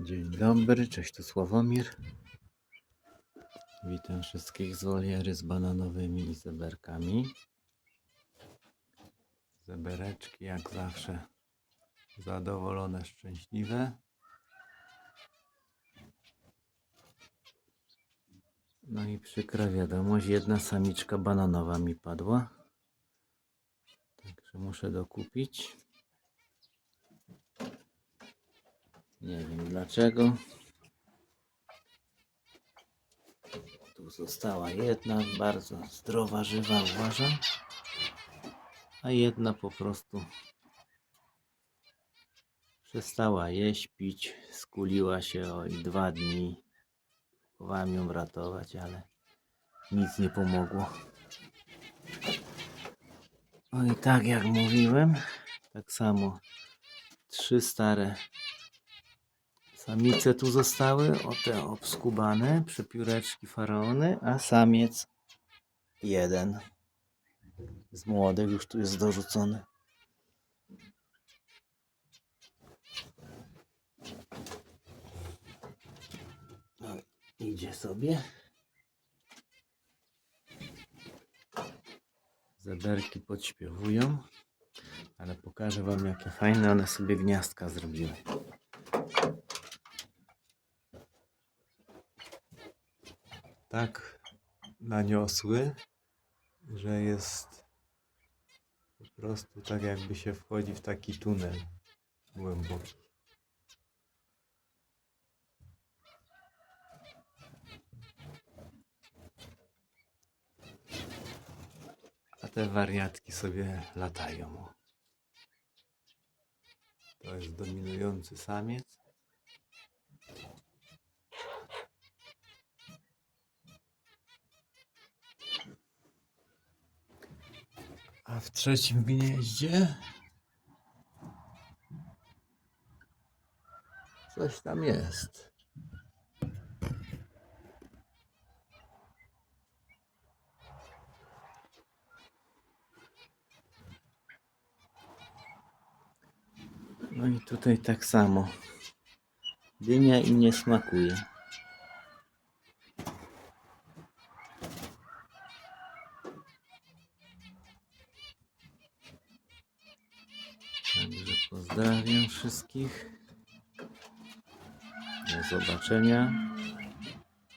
Dzień dobry, cześć tu Sławomir. Witam wszystkich z woliery z bananowymi zeberkami. Zebereczki jak zawsze zadowolone, szczęśliwe. No i przykra wiadomość, jedna samiczka bananowa mi padła. Także muszę dokupić. Nie wiem dlaczego. Tu została jedna, bardzo zdrowa, żywa, uważam. A jedna po prostu przestała jeść, pić, skuliła się o i dwa dni. Próbowałem ją ratować, ale nic nie pomogło. No i tak jak mówiłem, tak samo trzy stare Samice tu zostały, o te obskubane, przepióreczki faraony, a samiec jeden z młodych już tu jest dorzucony. No, idzie sobie. Zeberki podśpiewują, ale pokażę wam jakie fajne one sobie gniazdka zrobiły. Tak naniosły, że jest po prostu tak jakby się wchodzi w taki tunel głęboki. A te wariatki sobie latają. To jest dominujący samiec. A w trzecim gnieździe coś tam jest. No i tutaj tak samo. Dynia im nie smakuje. Także pozdrawiam wszystkich. Do zobaczenia.